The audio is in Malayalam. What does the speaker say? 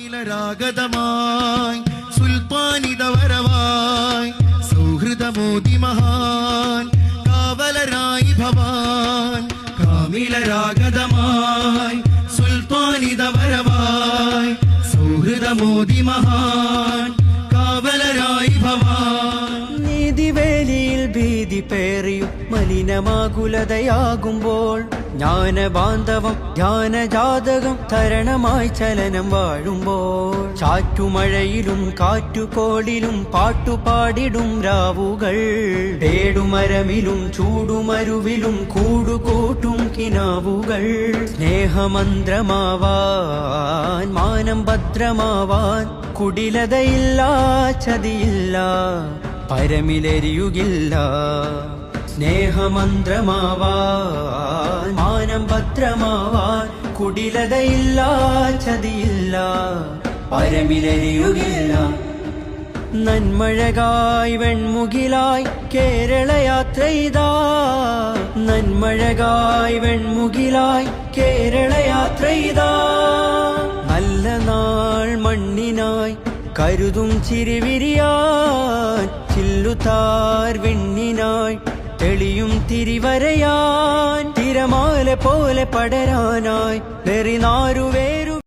കാമിലരാഗതമായി സുൽത്താനിതവരവായി സൗഹൃദമോദി മഹാൻ കാവലരായി ഭവാൻ കാമിലരാഗതമായി സുൽത്താനിതവരവായി സൗഹൃദമോദി മഹാൻ കാവലരായി ഭവാൻ. പേറിയും മലിനമാകുലതയാകുമ്പോൾ ജ്ഞാനബാന്ധവം ധ്യാനജാതകം തരണമായി ചലനം വാഴുമ്പോൾ ചാറ്റുമഴയിലും കാറ്റുകോളിലും പാട്ടുപാടിടും രാവുകൾ. പേടുമരമിലും ചൂടുമരുവിലും കൂടുകൂട്ടും കിനാവുകൾ. സ്നേഹമന്ത്രമാവാൻ മാനം ഭദ്രമാവാൻ കുടിലതയില്ല ചതിയില്ല പരമിലെരിയുകില്ല. സ്നേഹമന്ത്രമാവാൻ മാനം ഭദ്രമാവാൻ കുടിലതയില്ല ചതിയില്ല പരമിലെരിയുകില്ല. നന്മഴകായി വെൺമുകിലായി കേരള യാത്ര ചെയ്താ നന്മഴകായി വെൺമുകിലായി കേരള യാത്ര ചെയ്താ നല്ല നാൾ മണ്ണിനായി കരുതും ചിരിവിരിയാൻ ചില്ലുതാർ വെണ്ണിനായി തെളിയും തിരിവരയാൻ തിരമാല പോലെ പടരാനായി വെറിനാരു വേരു